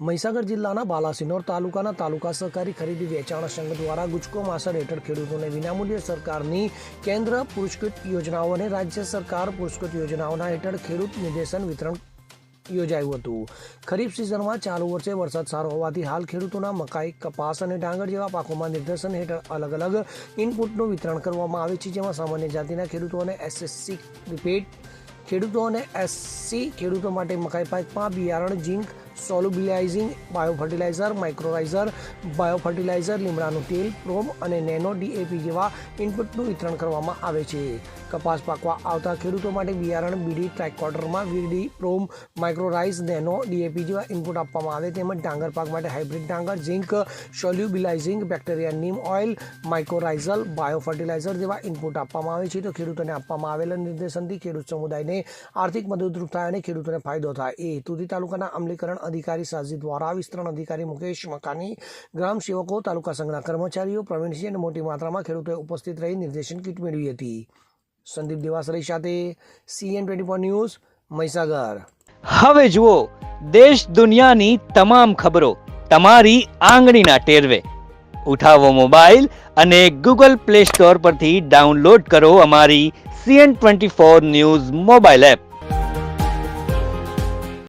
મહીસાગર જિલ્લાના બાલાસિનોર તાલુકાના તાલુકા સહકારી ખરીદી વેચાણ સંઘ દ્વારા ગુજકો માસર હેઠળ ખેડૂતોને વિનામૂલ્યે સરકારની કેન્દ્ર પુરસ્કૃત યોજનાઓ અને રાજ્ય સરકાર પુરસ્કૃત યોજનાઓના હેઠળ ખેડૂત નિર્દેશન વિતરણ યોજાયું હતું. ખરીફ સિઝનમાં ચાલુ વર્ષે વરસાદ સારો હોવાથી હાલ ખેડૂતોના મકાઈ, કપાસ અને ડાંગર જેવા પાકોમાં નિર્દેશન હેઠળ અલગ અલગ ઇનપુટનું વિતરણ કરવામાં આવે છે, જેમાં સામાન્ય જાતિના ખેડૂતોને એસએસસી રિપેટ ખેડૂતો અને એસસી ખેડૂતો માટે મકાઈ પાકમાં બિયારણ, zinc solubilizing bio fertilizer mycorrhiza bio fertilizer લીમડાનું તેલ પ્રોમ અને નેનો ડીએપી જેવા ઇનપુટનું વિતરણ કરવામાં આવે છે. કપાસ પાકવા આવતા ખેડૂતો માટે બિયારણ, બીડી ટ્રાયકોટરમાં વીડી પ્રોમ માઇક્રોરાઇઝ, નેનો ડીએપી જેવા ઇનપુટ આપવામાં આવે તેમજ ડાંગર પાક માટે હાઇબ્રિડ ડાંગર, zinc, solubilizing, bacteria, neem oil mycorrhizal bio fertilizer જેવા ઇનપુટ આપવામાં આવે છે. તો ખેડૂતોને આપવામાં આવેલા નિર્દેશનથી ખેડૂત સમુદાયને આર્થિક મદદરૂપ થાય અને ખેડૂતોને ફાયદો થાય. એ હેતુથી તાલુકાના અમલીકરણ અધિકારી સાજી દ્વારા, વિસ્તરણ અધિકારી મુકેશ મકાની, ગ્રામ સેવકો, તાલુકા સંઘના કર્મચારીઓ, પ્રવીણસિંહ અને મોટી માત્રામાં ખેડૂતોએ ઉપસ્થિત રહી નિર્દેશન કીટ મેળવી હતી. સંદીપ દેવાસરી સાથે CN twenty four news, Mahisagar. હવે જુઓ, દેશ દુનિયાની તમામ ખબરો તમારી આંગળીના ટેરવે. ઉઠાવો મોબાઈલ અને ગૂગલ પ્લે સ્ટોર પરથી ડાઉનલોડ કરો અમારી CN twenty four news mobile app.